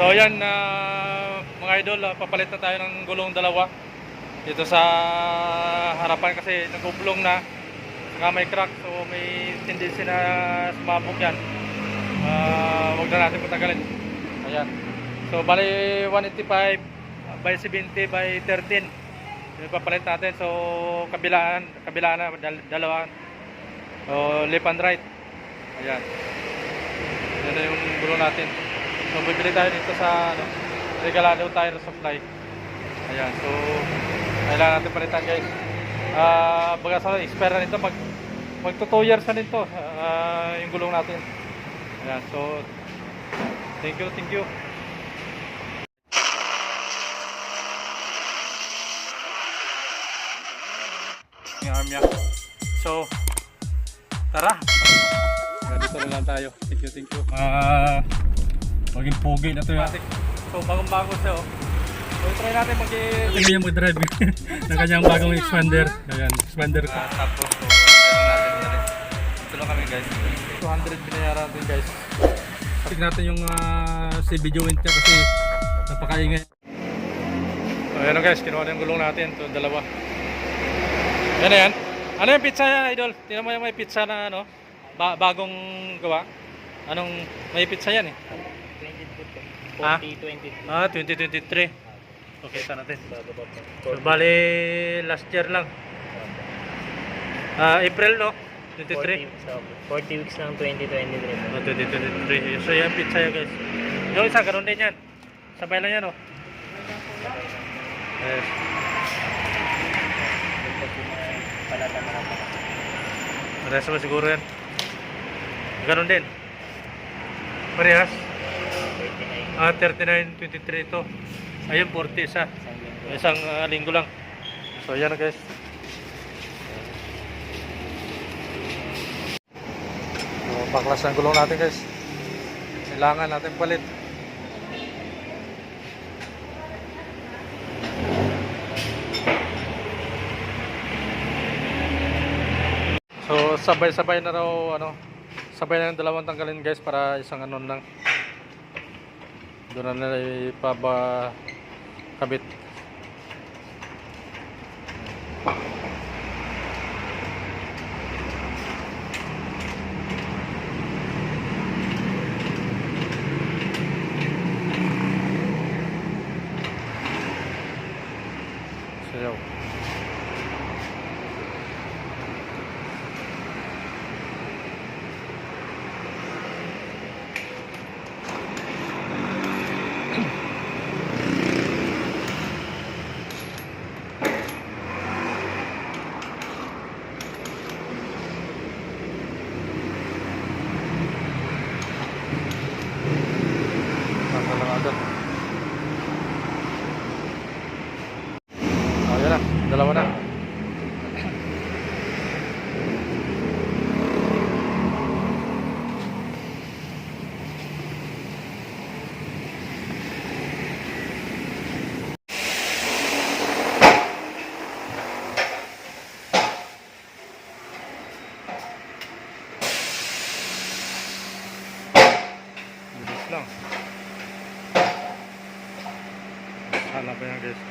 So ayan, ah, mga idol, ah, papalit na tayo ng gulong dalawa. Dito sa harapan kasi nagugulong na. Saka may crack, so may tendency na sumabog yan. Ah, wag na natin patagalin. Ayan. So bali 185 by 70 by 13. Yung papalit natin. So kabilaan, kabilaan na dal- dalawa. So left and right. Ayan. Yan na yung gulong natin. So bibili tayo dito sa ano, Regalado Tire Supply. Ayan. So kailangan natin palitan guys. Ah, baga sa expire nito mag magto 2 years na nito ah, yung gulong natin. Ayan. So thank you, thank you. Yung armya. So, tara. Ganito na lang tayo. Thank you, thank you. Ah, maging pogi na to yung ating. So, bagong-bago siya oh. So, try natin mag Tingnan yung mag-drive ng kanyang bagong expander. Ayan, expander ko. tapos, so, natin na rin. Ito lang kami guys. 200 binayaran natin guys. Tignan natin yung uh, CB joint niya kasi napakaingay. So, ayan na guys, kinuha na yung gulong natin. Ito, dalawa. Yan na yan. Ano yung pizza yan, idol? Tingnan mo yung may pizza na ano, ba- bagong gawa. Anong may pizza yan eh? 2022. Ah? 2022. Ah, 2023. Okay, ito natin. So, bali, last year lang. Ah, April, no? 23? 40, so, 40 weeks ng 2023. Oh, 2023. So, yan, pizza guys. Yung isa, ganun din yan. Sabay lang yan, oh. Yes. Lang. Parehas naman siguro yan. Ganun din. Parehas. 39. Ah, 39, 23 ito. Ayun, 40 isa. Isang ah, linggo lang. So, yan guys. So, baklas ang gulong natin guys. Kailangan natin palit. So, sabay-sabay na raw, ano, sabay na yung dalawang tanggalin guys para isang ano lang. Doon na ipaba kabit. الغداء back.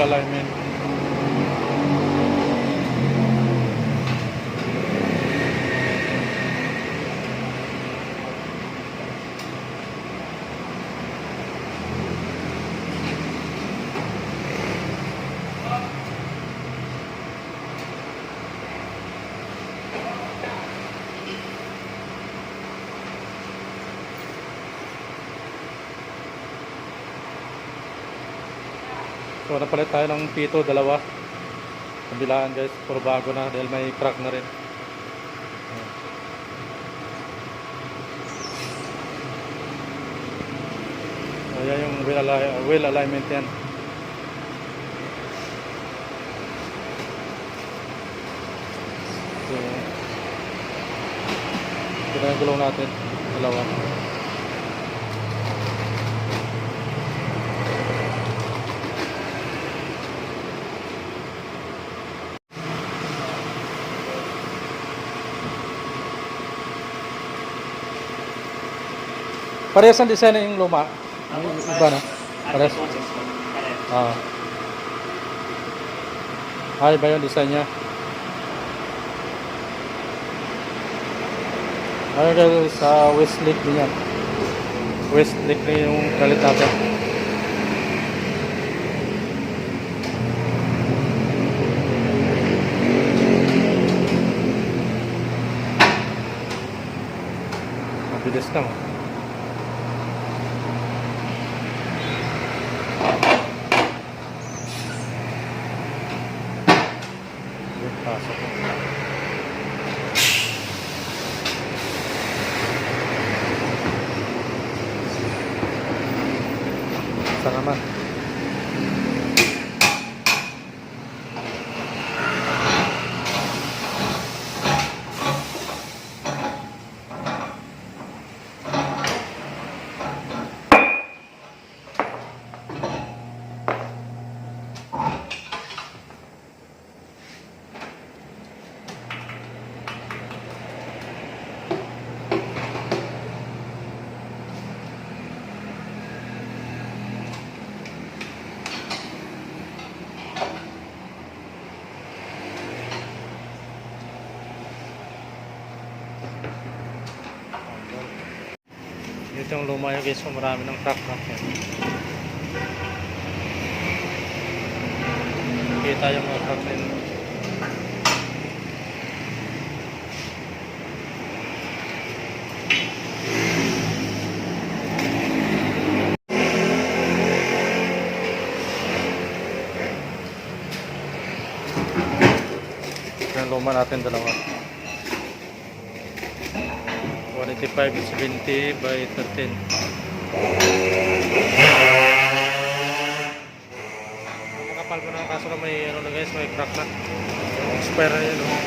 alignment So napalit tayo ng pito, dalawa. Kabilaan guys, puro bago na dahil may crack na rin. Ayan. Yung wheel, ali- wheel alignment yan. So, ito na yung gulong natin. Dalawa. Parehas ang design na yung luma. Yung iba na. Parehas. Ah. Ay, iba yung design niya. Ano ka sa Westlake din yan. Westlake na yung galit natin. Mabilis oh. Yun, Pasok mo. Isa naman. Dito yung luma yung guys, marami ng crack na. Kita yung mga crack na yun. Luma natin dalawa. 185 is 70 by 13. Makapal ko na kaso na may ano na guys, may crack na. Spare na yun. Oh.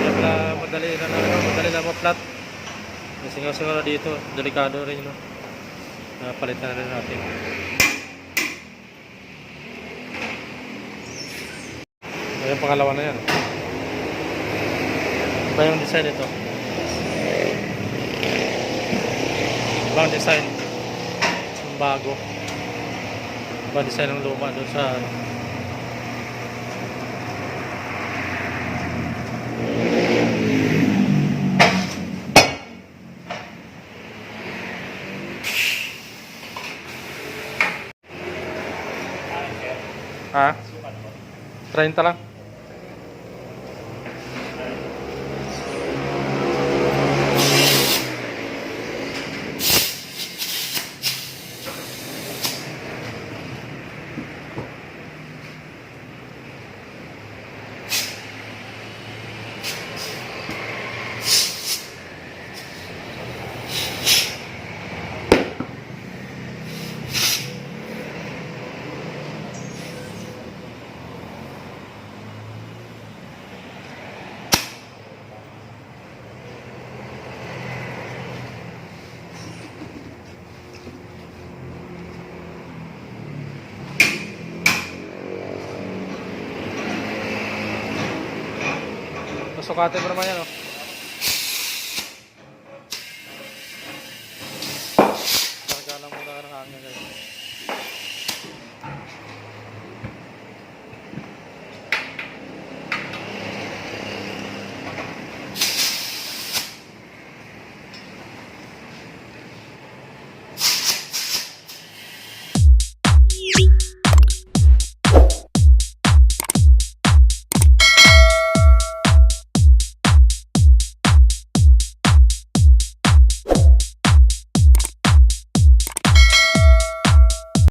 Kaya pala madali na na, ano, madali na ma-flat. Singaw-singaw na dito. Delikado rin. No? Napalitan na rin natin. Ayan pangalawa na yan. Iba yung design ito. Ibang design. Yung bago. Ibang design ng luma doon sa ano. Ha? 30 lang. Sukatin mo naman yan, oh.